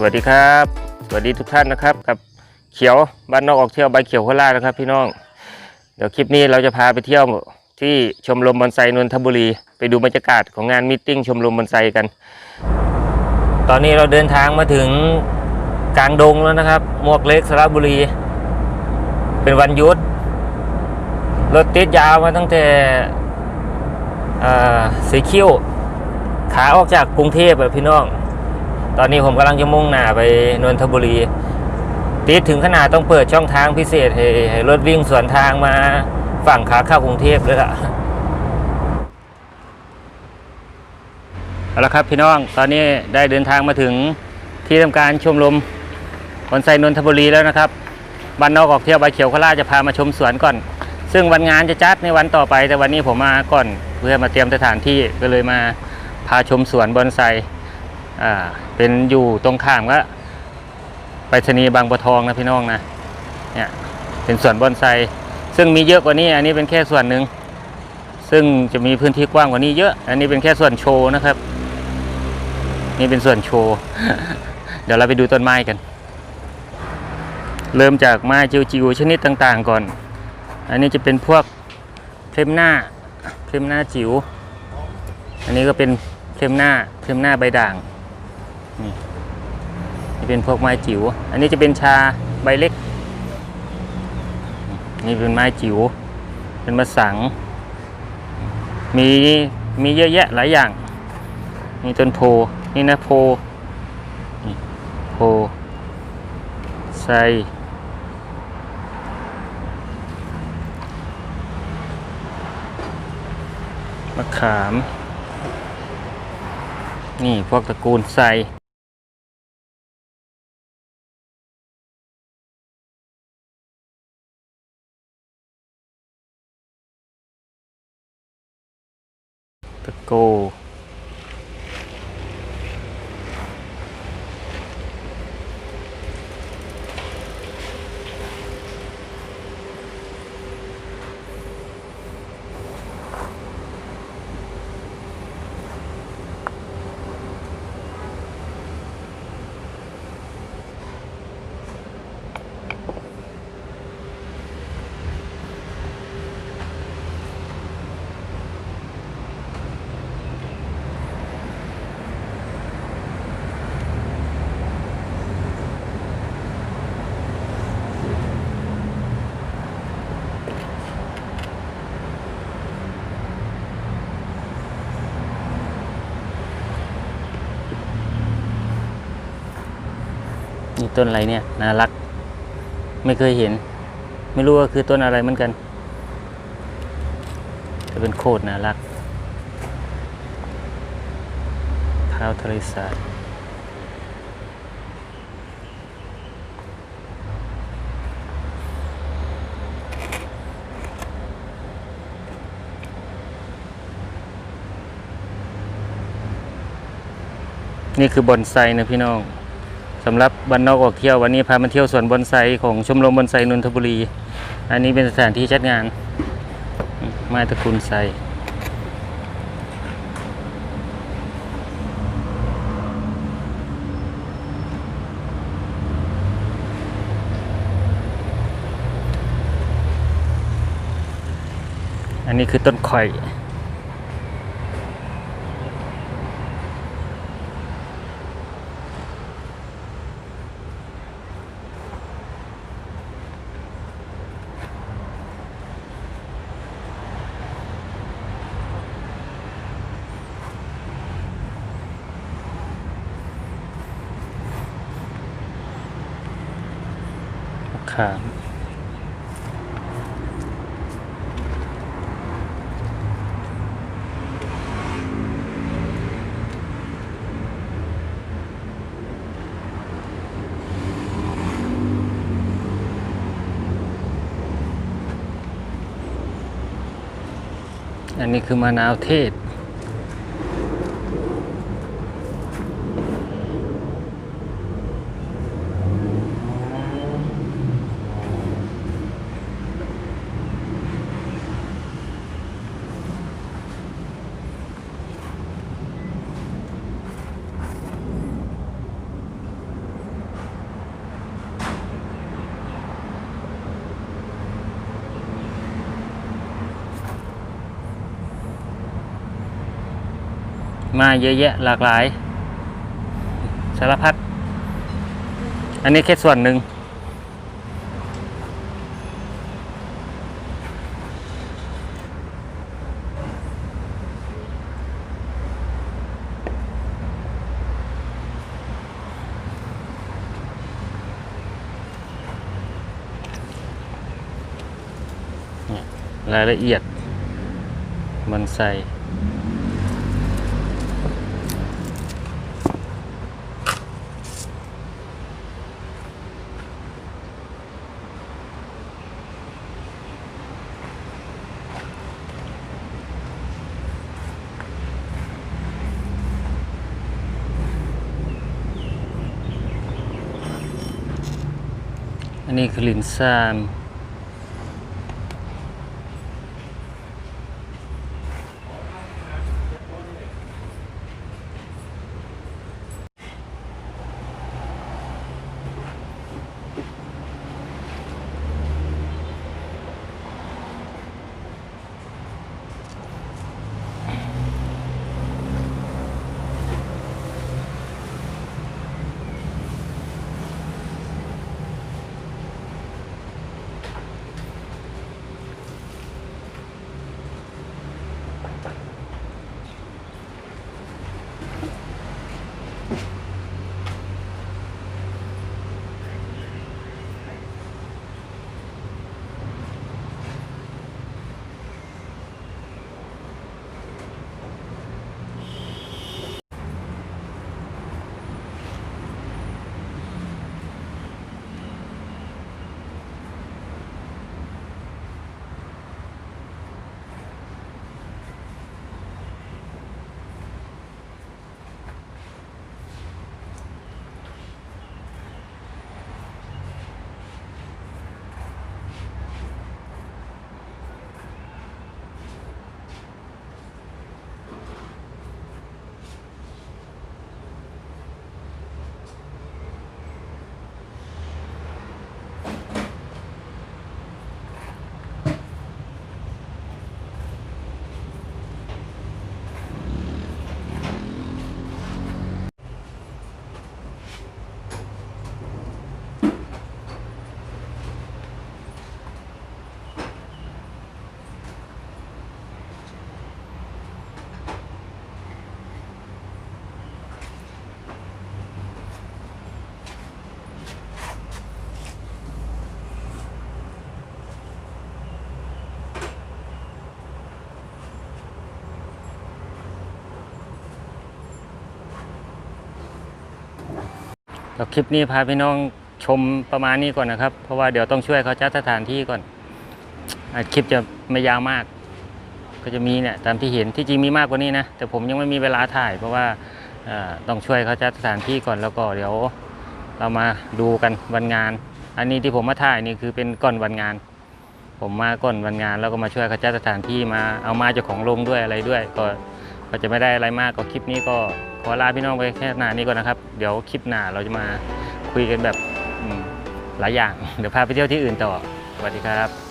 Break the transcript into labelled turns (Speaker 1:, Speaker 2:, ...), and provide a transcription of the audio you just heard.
Speaker 1: สวัสดีครับ สวัสดีทุกท่านนะครับ กับเขียวบ้านนอกออกเที่ยวใบเขียวโคราชนะครับ พี่น้อง เดี๋ยวคลิปนี้เราจะพาไปเที่ยวที่ชมรมบอนไซนนทบุรี ไปดูบรรยากาศของงานมตติ팅ชมรมบอนไซกัน ตอนนี้เราเดินทางมาถึงกลางดงแล้วนะครับมวกเล็กสระบุรี เป็นวันหยุดรถติดยาวมาตั้งแต่สีคิ้วขาออกจากกรุงเทพอะพี่น้อง ตอนนี้ผมกำลังจะมุ่งหน้าไปนนทบุรีติดถึงขนาดต้องเปิดช่องทางพิเศษให้ให้รถวิ่งสวนทางมาฝั่งขาเข้ากรุงเทพเลยล่ะเอาละครับพี่น้องตอนนี้ได้เดินทางมาถึงที่ทำการชมรมบอนไซนนทบุรีแล้วนะครับบ้านนอกออกเที่ยวใบเขียวโคราชจะพามาชมสวนก่อน ซึ่งวันงานจะจัดในวันต่อไป แต่วันนี้ผมมาก่อนเพื่อมาเตรียมสถานที่ก็เลยมาพาชมสวนบอนไซ อ่าเป็นอยู่ตรงข้ามก็ไปรษณีย์บางบัวทองนะพี่น้องนะเนี่ยเป็นสวนบอนไซซึ่งมีเยอะกว่านี้อันนี้เป็นแค่ส่วนหนึ่งซึ่งจะมีพื้นที่กว้างกว่านี้เยอะ อันนี้เป็นแค่ส่วนโชว์นะครับ นี่เป็นส่วนโชว์ เดี๋ยวเราไปดูต้นไม้กัน เริ่มจากไม้จิ๋วๆชนิดต่างๆก่อน อันนี้จะเป็นพวกเพลมหน้าเพลมหน้าจิ๋ว อันนี้ก็เป็นเพลมหน้าเพลมหน้าใบด่าง นี่นี่เป็นพวกไม้จิ๋ว อันนี้จะเป็นชาใบเล็ก นี่เป็นไม้จิ๋ว เป็นมะสัง มีมีเยอะแยะหลายอย่าง นี่ต้นโพ นี่นะโพนี่โพไซมะขาม นี่พวกตระกูลไซ ตะ ต้นอะไรเนี่ยน่ารัก ไม่เคยเห็น ไม่รู้ว่าคือต้นอะไรเหมือนกันแต่เป็นโคตรน่ารักข้าวทะเลสาบนี่คือบอนไซนะพี่น้อง สำหรับวันนอกออกเที่ยววันนี้พามาเที่ยวสวนบอนไซของชมรมบอนไซนนทบุรี อันนี้เป็นสถานที่จัดงานมไม้ตระกูลไซอันนี้คือต้นข่อยาม อันนี้คือมะนาวเทศ มาเยอะแยะหลากหลาย สารพัด อันนี้แค่ส่วนหนึ่ง รายละเอียดมันใส่ อั นี่คือลินซา นก็คลิปนี้พาพี่น้องชมประมาณนี้ก่อนนะครับ เพราะว่าเดี๋ยวต้องช่วยเขาจัดสถานที่ก่อนอคลิปจะไม่ยาวมาก ก็จะมีเนี่ยตามที่เห็นที่จริงมีมากกว่านี้นะ แต่ผมยังไม่มีเวลาถ่าย เพราะว่าต้องช่วยเขาจัดสถานที่ก่อนแล้วก็เดี๋ยวเรามาดูกันวันงาน อันนี้ที่ผมมาถ่ายนี่คือเป็นก่อนวันงาน ผมมาก่อนวันงาน แล้วก็มาช่วยเขาจัดสถานที่มาเอามาเจ้าของโรงด้วยอะไรด้วยก็ ก็จะไม่ได้อะไรมากก็คลิปนี้ก็ขอลาพี่น้องไปแค่หนานี้ก่อนนะครับ เดี๋ยวคลิปหน้าเราจะมาคุยกันแบบหลายอย่าง เดี๋ยวพาไปเที่ยวที่อื่นต่อ สวัสดีครับ